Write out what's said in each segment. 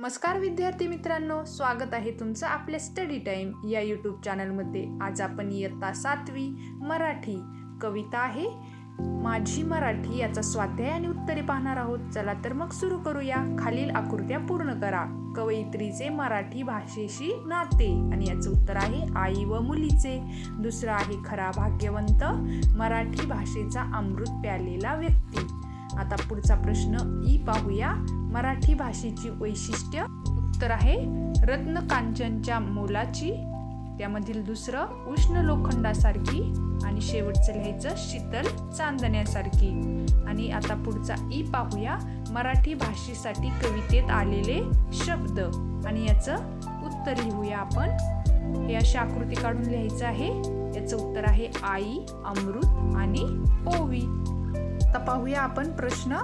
नमस्कार विद्यार्थी मित्रांनो स्वागत आहे तुमचं आपल्या स्टडी टाईम या यूट्यूब चॅनलमध्ये आज आपण इयत्ता सातवी मराठी कविता आहे. माझी मराठी याचा स्वाध्याय आणि उत्तरे पाहणार आहोत. चला तर मग सुरू करूया. खालील आकृत्या पूर्ण करा. कवयित्रीचे मराठी भाषेशी नाते. आणि याचं उत्तर आहे आई व मुलीचे. दुसरं आहे खरा भाग्यवंत. मराठी भाषेचा अमृत प्यालेला व्यक्ती. आता पुढचा प्रश्न ई पाहूया. मराठी भाषेची वैशिष्ट्य. उत्तर आहे रत्न कांचनच्या मोलाची. त्यामधील दुसरं उष्ण लोखंडासारखी आणि शेवटचं लिहायचं शीतल चांदण्यासारखी. आणि आता पुढचा ई पाहूया मराठी भाषेसाठी कवितेत आलेले शब्द. आणि याचं उत्तर लिहूया आपण. हे अशी आकृती काढून लिहायचं आहे. याचं उत्तर आहे आई अमृत आणि ओवी. आता पाहूया आपण प्रश्न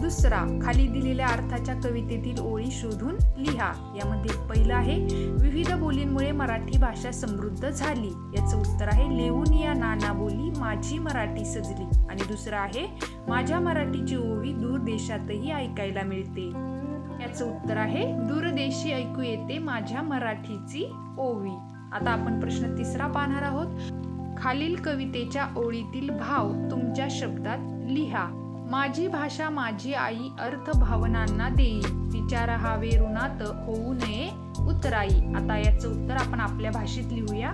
दुसरा. खाली दिलेल्या अर्थाच्या कवितेतील ओळी शोधून लिहा. यामध्ये पहिलं आहे विविध बोलींमुळे मराठी भाषा समृद्ध झाली. याचं उत्तर आहे लेऊन या नाना बोली माझी मराठी सजली. आणि दुसरं आहे माझ्या मराठीची ओवी दूर देशातही ऐकायला मिळते. याचं उत्तर आहे दूरदेशी ऐकू येते माझ्या मराठीची ओवी. आता आपण प्रश्न तिसरा पाहणार आहोत. खालील कवितेच्या ओळीतील भाव तुमच्या शब्दात लिहा. माझी भाषा माझी आई अर्थ भावनांना देई तिच्या राहावे ऋणात होऊ नये उतराई. आता याचं उत्तर आपण आपल्या भाषेत लिहूया.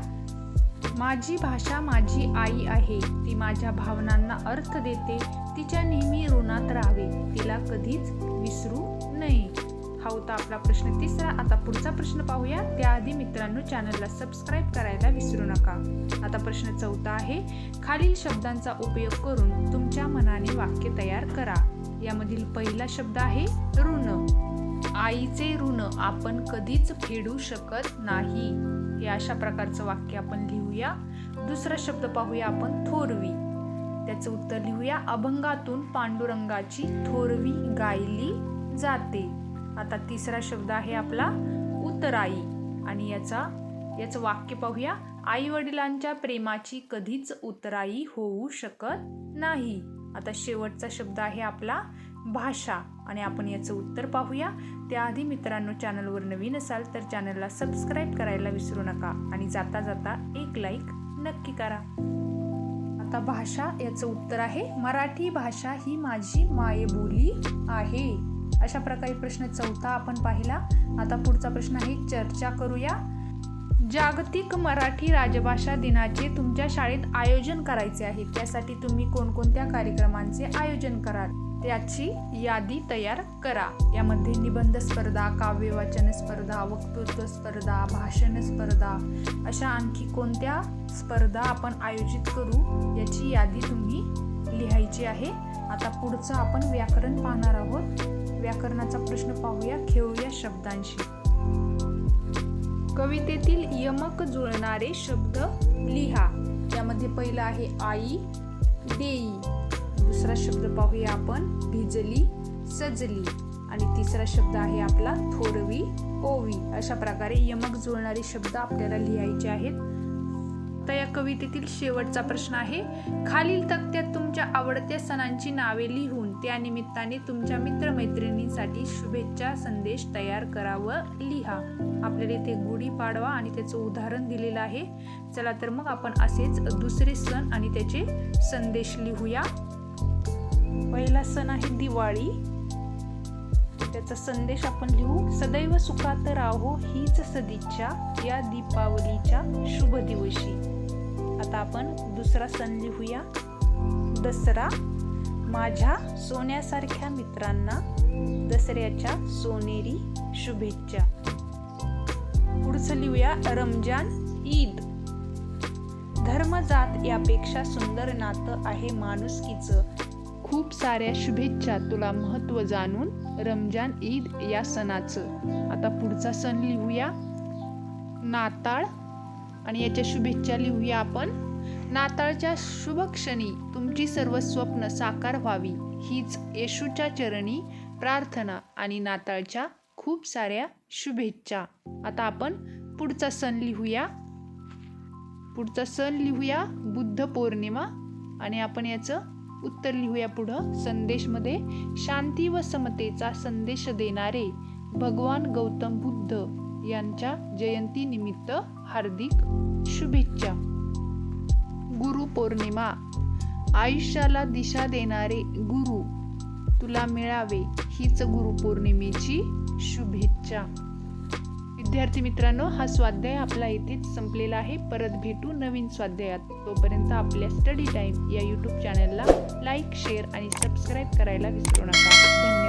माझी भाषा माझी आई आहे. ती माझ्या भावनांना अर्थ देते. तिच्या नेहमी ऋणात राहावे. तिला कधीच विसरू नये. हा होता आपला प्रश्न तिसरा. आता पुढचा प्रश्न पाहूया. त्याआधी मित्रांनो चॅनलला सबस्क्राईब करायला विसरू नका. आता प्रश्न चौथा आहे. खालील शब्दांचा उपयोग करून तुमच्या मनाने वाक्य तयार करा. यामधील पहिला शब्द आहे ऋण. आईचे ऋण आपण कधीच फेडू शकत नाही. हे अशा प्रकारचं वाक्य आपण लिहूया. दुसरा शब्द पाहूया आपण थोरवी. त्याचं उत्तर लिहूया. अभंगातून पांडुरंगाची थोरवी गायली जाते. आता तिसरा शब्द आहे आपला उतराई. आणि याचा याचं वाक्य पाहूया. आई वडिलांच्या प्रेमाची कधीच उतराई होऊ शकत नाही. आता शेवटचा शब्द आहे आपला भाषा. आणि आपण याचं उत्तर पाहूया. त्याआधी मित्रांनो चॅनलवर नवीन असाल तर चॅनलला सबस्क्राईब करायला विसरू नका. आणि जाता जाता एक लाईक नक्की करा. आता भाषा याचं उत्तर आहे. मराठी भाषा ही माझी मायबोली आहे. अशा प्रकारे प्रश्न चौथा आपण पाहिला. आता पुढचा प्रश्न आहे चर्चा करूया. जागतिक मराठी राजभाषा दिनाचे तुमच्या शाळेत आयोजन करायचे आहे. त्यासाठी तुम्ही कोणकोणत्या कार्यक्रमांचे आयोजन कराल? त्याची यादी तयार करा. यामध्ये निबंध स्पर्धा काव्यवाचन स्पर्धा वक्तृत्व स्पर्धा भाषण स्पर्धा अशा आणखी कोणत्या स्पर्धा आपण आयोजित करू याची यादी तुम्ही लिहायची आहे. आता पुढचं आपण व्याकरण पाहणार आहोत. व्याकरणाचा प्रश्न पाहूया खेळूया शब्दांशी. कवितेतील यमक जुळणारे शब्द लिहा यामध्ये पहिला आहे आई देई. दुसरा शब्द पाहूया आपण भिजली सजली. आणि तिसरा शब्द आहे आपला थोरवी ओवी. अशा प्रकारे यमक जुळणारे शब्द आपल्याला लिहायचे आहेत. आता या कवितेतील शेवटचा प्रश्न आहे खालील तक्त्यात तुमच्या आवडत्या सणांची नावे लिहून त्या निमित्ताने तुमच्या मित्रमैत्रिणींसाठी शुभेच्छा संदेश तयार करा व लिहा. आपल्याला इथे गुढीपाडवा आणि त्याचं उदाहरण दिलेलं आहे. चला तर मग आपण असेच दुसरे सण आणि त्याचे संदेश लिहूया. पहिला सण आहे दिवाळी. त्याचा संदेश आपण लिहू. सदैव सुखात राहो हीच सदिच्छा या दीपावलीच्या शुभ दिवशी. आता आपण दुसरा सण लिहूया. दसरा. माझ्या सोन्यासारख्या मित्रांना दसऱ्याच्या सोनेरी शुभेच्छा. पुढचं लिहूया रमजान ईद. धर्म जात यापेक्षा सुंदर नातं आहे माणुसकीचं. खूप साऱ्या शुभेच्छा तुला महत्त्व जाणून रमजान ईद या सणाचं. आता पुढचा सण लिहूया. नाताळ. आणि याच्या शुभेच्छा लिहूया आपण. नाताळच्या शुभ क्षणी तुमची सर्व स्वप्न साकार व्हावी. हीच येशूच्या चरणी प्रार्थना आणि नाताळच्या खूप साऱ्या शुभेच्छा. आता आपण पुढचा सण लिहूया. पुढचा सण लिहूया बुद्ध पौर्णिमा आणि आपण याचं उत्तर लिहूया पुढं. संदेशमध्ये शांती व समतेचा संदेश देणारे भगवान गौतम बुद्ध यांच्या जयंतीनिमित्त हार्दिक शुभेच्छा. गुरुपौर्णिमा आयुष्याला दिशा देणारे गुरु तुला मिळावे हीच गुरुपौर्णिमेची शुभेच्छा. विद्यार्थी मित्रांनो हा स्वाध्याय आपला इथेच संपलेला आहे. परत भेटू नवीन स्वाध्यायात. तोपर्यंत आपल्या स्टडी टाईम या यूट्यूब चॅनलला लाईक शेअर आणि सबस्क्राईब करायला विसरू नका. धन्यवाद.